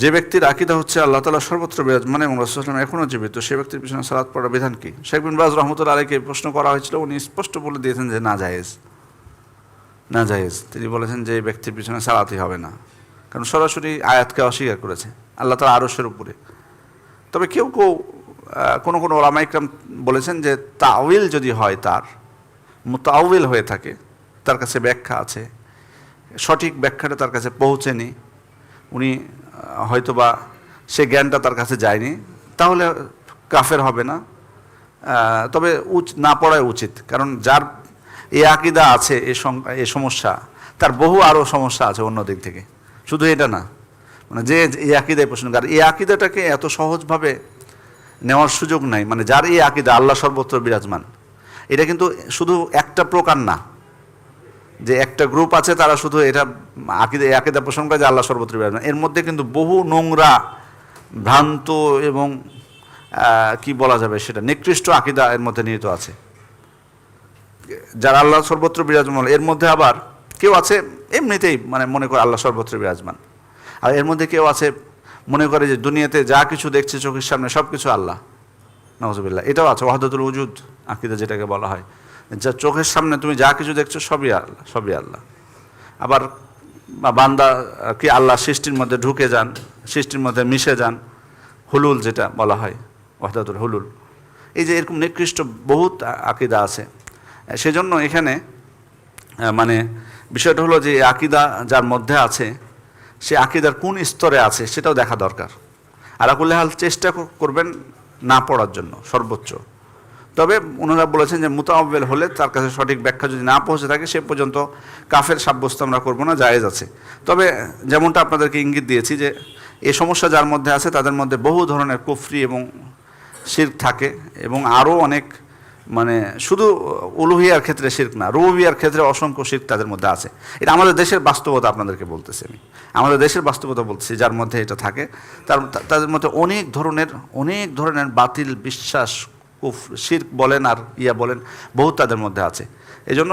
যে ব্যক্তির আকিদা হচ্ছে আল্লাহ তালা সর্বত্র বিরাজমান এবং রসুলাম এখনও জীবিত, সে ব্যক্তির পিছনে সালাদ পড়ার বিধান কি? শেখ বিন বাজ রহমতুল্লা আলীকে প্রশ্ন করা হয়েছিল, উনি স্পষ্ট বলে দিয়েছেন যে না, জায়েজ। না, জায়েজ। তিনি বলেছেন যে এই ব্যক্তির পিছনে সালাতই হবে না। কারণ সরাসরি আয়াতকে অস্বীকার করেছে, আল্লাহ তালা আরসের উপরে। তবে কেউ কেউ কোনো কোনো ওলামাইকরাম বলেছেন যে তাওয়িল যদি হয় তার মুতাউল হয়ে থাকে, তার কাছে ব্যাখ্যা আছে। সঠিক ব্যাখ্যাটা তার কাছে পৌঁছেনি। উনি হয়তোবা সে জ্ঞানটা তার কাছে যায়নি, তাহলে কাফের হবে না। তবে উচ, না পড়াই উচিত, কারণ যার এ আকিদা আছে, এ সমস্যা, তার বহু আরও সমস্যা আছে অন্য দিক থেকে। শুধু এটা না মানে যে এই আকিদায় প্রশ্ন আর এই আকিদাটাকে এত সহজভাবে নেওয়ার সুযোগ নাই মানে যার এই আকিদা আল্লাহ সর্বত্র বিরাজমান, এটা কিন্তু শুধু একটা প্রকার না। যে একটা গ্রুপ আছে তারা শুধু এটা আকিদা আকিদা পোষণ করে যে আল্লাহ সর্বত্র বিরাজমান। এর মধ্যে কিন্তু বহু নোংরা, ভ্রান্ত এবং কি বলা যাবে সেটা, নিকৃষ্ট আকিদা এর মধ্যে নিহিত আছে। যারা আল্লাহ সর্বত্র বিরাজমান, এর মধ্যে আবার কেউ আছে এমনিতেই মানে মনে করে আল্লাহ সর্বত্র বিরাজমান। আর এর মধ্যে কেউ আছে মনে করে যে দুনিয়াতে যা কিছু দেখছে চোখের সামনে সব কিছু আল্লাহ। নওয়াজবিল্লাহ এটাও আছে ওয়াহাদুল উজুদ, আকিদা যেটাকে বলা হয়। যা চোখের সামনে তুমি যা কিছু দেখছ সবই আল্লাহ সবই আল্লাহ। আবার বান্দা কি আল্লাহ সৃষ্টির মধ্যে ঢুকে যান, সৃষ্টির মধ্যে মিশে যান, হুলুল যেটা বলা হয়, ওয়াহদাতুল হুলুল। এই যে এরকম নিকৃষ্ট বহুত আকিদা আছে। সেজন্য এখানে মানে বিষয়টা হলো যে আকিদা যার মধ্যে আছে, সে আকিদার কোন স্তরে আছে সেটাও দেখা দরকার। আলাকুল্লে হাল চেষ্টা করবেন না পড়ার জন্য সর্বোচ্চ। তবে ওনারা বলেছেন যে মুতাওয়াল হলে তার কাছে সঠিক ব্যাখ্যা যদি না পৌঁছে থাকে, সে পর্যন্ত কাফের সাব্যস্ত আমরা করব না, জায়েজ আছে। তবে যেমনটা আপনাদেরকে ইঙ্গিত দিয়েছি যে এ সমস্যা যার মধ্যে আছে, তাদের মধ্যে বহু ধরনের কুফরি এবং শির্ক থাকে এবং আরও অনেক মানে শুধু উলুহিয়ার ক্ষেত্রে শির্ক না রুবিয়ার ক্ষেত্রে অসংখ্য শির্ক তাদের মধ্যে আছে। এটা আমাদের দেশের বাস্তবতা আপনাদেরকে বলতেছি আমি। আমাদের দেশের বাস্তবতা বলতেছি, যার মধ্যে এটা থাকে। তার, তাদের মধ্যে অনেক ধরনের অনেক ধরনের বাতিল, বিশ্বাস কুফ শির্ক বলেন আর ইয়া বলেন বহু তাদের মধ্যে আছে। এই জন্য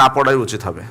না পড়াই উচিত হবে।